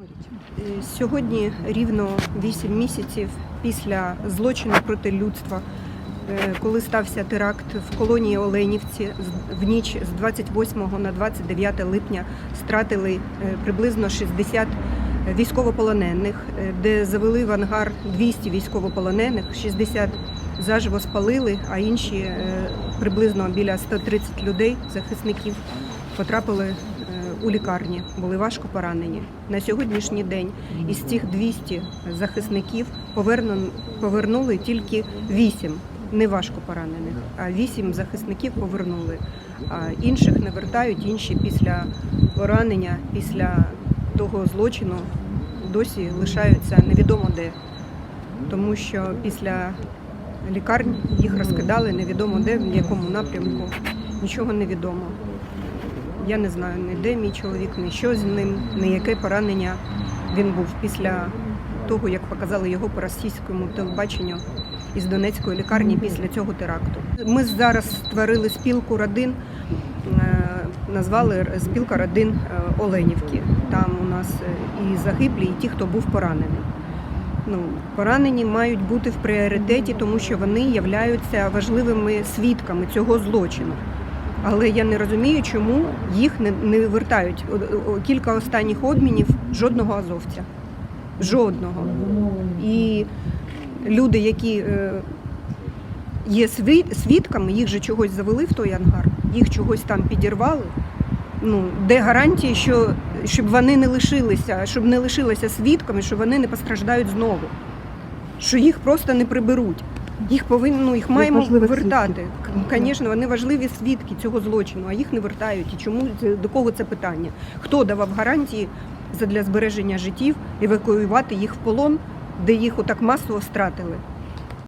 Е, Сьогодні рівно 8 місяців після злочину проти людства, е, коли стався теракт в колонії Оленівці в ніч з 28 на 29 липня стратили е, приблизно 60 військовополонених, де завели в ангар 200 військовополонених, 60 заживо спалили, а інші приблизно біля 130 людей, захисників, потрапили у лікарні, були важко поранені. На сьогоднішній день із цих 200 захисників повернули тільки 8 не важко поранених, а 8 захисників повернули. А інших не вертають, інші після поранення, після того злочину досі лишаються невідомо де. Тому що після лікарні їх розкидали невідомо де, в якому напрямку, нічого не відомо. Я не знаю ні де мій чоловік, ні що з ним, ні яке поранення він був після того, як показали його по російському телебаченню із Донецької лікарні після цього теракту. Ми зараз створили спілку родин, е, назвали спілка родин е, Оленівки. Там у нас е, і загиблі, і ті, хто був поранений. Ну, поранені мають бути в пріоритеті, тому що вони являються важливими свідками цього злочину. Але я не розумію, чому їх не, не вертають. Кілька останніх обмінів жодного азовця. Жодного. І люди, які е, є свід- свідками, їх же чогось завели в той ангар, їх чогось там підірвали. Ну, де гарантії, що щоб вони не лишилися, щоб не лишилися свідками, що вони не постраждають знову, що їх просто не приберуть. Їх повинно ну, їх маємо вертати. Звісно, вони важливі свідки цього злочину, а їх не вертають. І чому до кого це питання? Хто давав гарантії для збереження життів, евакуювати їх в полон, де їх отак масово стратили?